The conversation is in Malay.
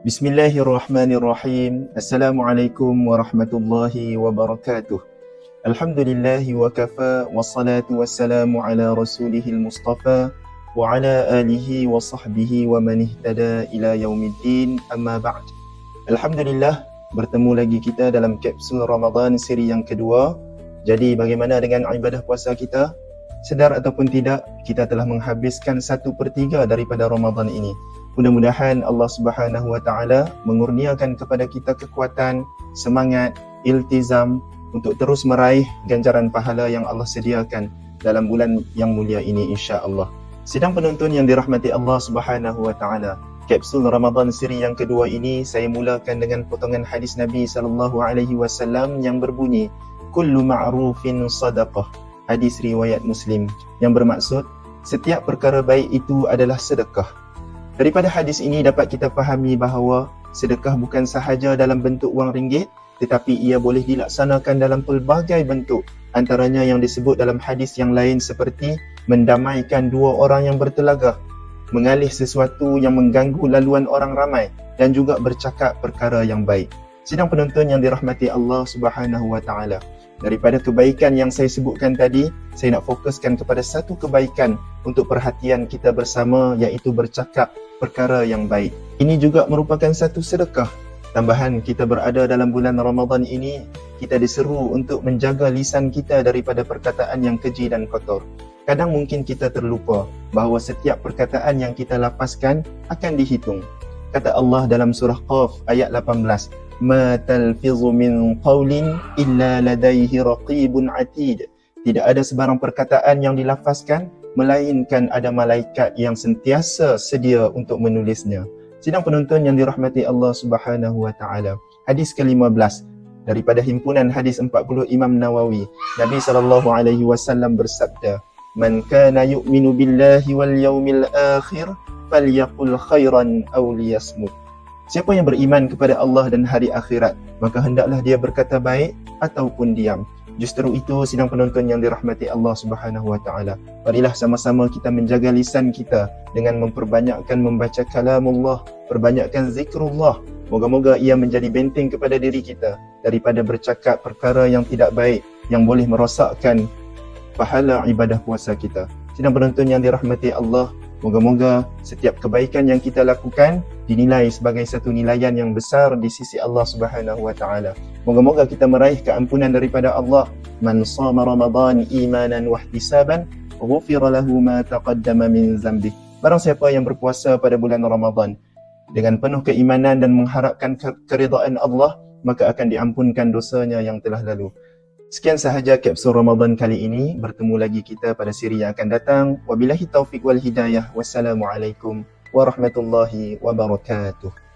Bismillahirrahmanirrahim. Assalamualaikum warahmatullahi wabarakatuh. Alhamdulillah wa kafa wassalatu wassalamu ala rasulihil mustafa wa ala alihi wa sahbihi wa man ihtada ila yaumiddin amma ba'd. Alhamdulillah bertemu lagi kita dalam kapsul Ramadan siri yang kedua. Jadi bagaimana dengan ibadah puasa kita? Sedar ataupun tidak, kita telah menghabiskan satu per tiga daripada Ramadan ini. Mudah-mudahan Allah Subhanahu Wa Taala mengurniakan kepada kita kekuatan, semangat, iltizam untuk terus meraih ganjaran pahala yang Allah sediakan dalam bulan yang mulia ini insya-Allah. Sidang penonton yang dirahmati Allah Subhanahu Wa Taala, kapsul Ramadan siri yang kedua ini saya mulakan dengan potongan hadis Nabi sallallahu alaihi wasallam yang berbunyi kullu ma'rufin sadaqah. Hadis riwayat Muslim yang bermaksud setiap perkara baik itu adalah sedekah. Daripada hadis ini dapat kita fahami bahawa sedekah bukan sahaja dalam bentuk wang ringgit tetapi ia boleh dilaksanakan dalam pelbagai bentuk antaranya yang disebut dalam hadis yang lain seperti mendamaikan dua orang yang bertelagah mengalih sesuatu yang mengganggu laluan orang ramai dan juga bercakap perkara yang baik. Sidang penonton yang dirahmati Allah Subhanahu wa taala. Daripada kebaikan yang saya sebutkan tadi, saya nak fokuskan kepada satu kebaikan untuk perhatian kita bersama iaitu bercakap perkara yang baik. Ini juga merupakan satu sedekah. Tambahan kita berada dalam bulan Ramadan ini, kita diseru untuk menjaga lisan kita daripada perkataan yang keji dan kotor. Kadang mungkin kita terlupa bahawa setiap perkataan yang kita lapaskan akan dihitung. Kata Allah dalam surah Qaf ayat 18, ma talfizu min qawlin illa ladaihi raqibun atid tidak ada sebarang perkataan yang dilafazkan melainkan ada malaikat yang sentiasa sedia untuk menulisnya. Sidang penonton yang dirahmati Allah Subhanahu wa taala. Hadis ke-15 daripada himpunan hadis 40 Imam Nawawi Nabi sallallahu alaihi wasallam bersabda man kana yu'minu billahi wal yawmil akhir falyaqul khairan aw liyasmut. Siapa yang beriman kepada Allah dan hari akhirat, maka hendaklah dia berkata baik ataupun diam. Justru itu sidang penonton yang dirahmati Allah Subhanahu wa taala. Marilah sama-sama kita menjaga lisan kita dengan memperbanyakkan membaca kalamullah, perbanyakkan zikrullah. Moga-moga ia menjadi benteng kepada diri kita daripada bercakap perkara yang tidak baik yang boleh merosakkan pahala ibadah puasa kita. Sidang penonton yang dirahmati Allah, Moga-moga setiap kebaikan yang kita lakukan dinilai sebagai satu nilaian yang besar di sisi Allah Subhanahu wa taala. Moga-moga kita meraih keampunan daripada Allah. Man shama Ramadan imanan wa ihtisaban, ghufira lahu ma taqaddama min dhanbi. Barang siapa yang berpuasa pada bulan Ramadan dengan penuh keimanan dan mengharapkan keridaan Allah, maka akan diampunkan dosanya yang telah lalu. Sekian sahaja kapsul Ramadan kali ini. Bertemu lagi kita pada siri yang akan datang. Wabillahi taufiq wal hidayah. Wassalamualaikum warahmatullahi wabarakatuh.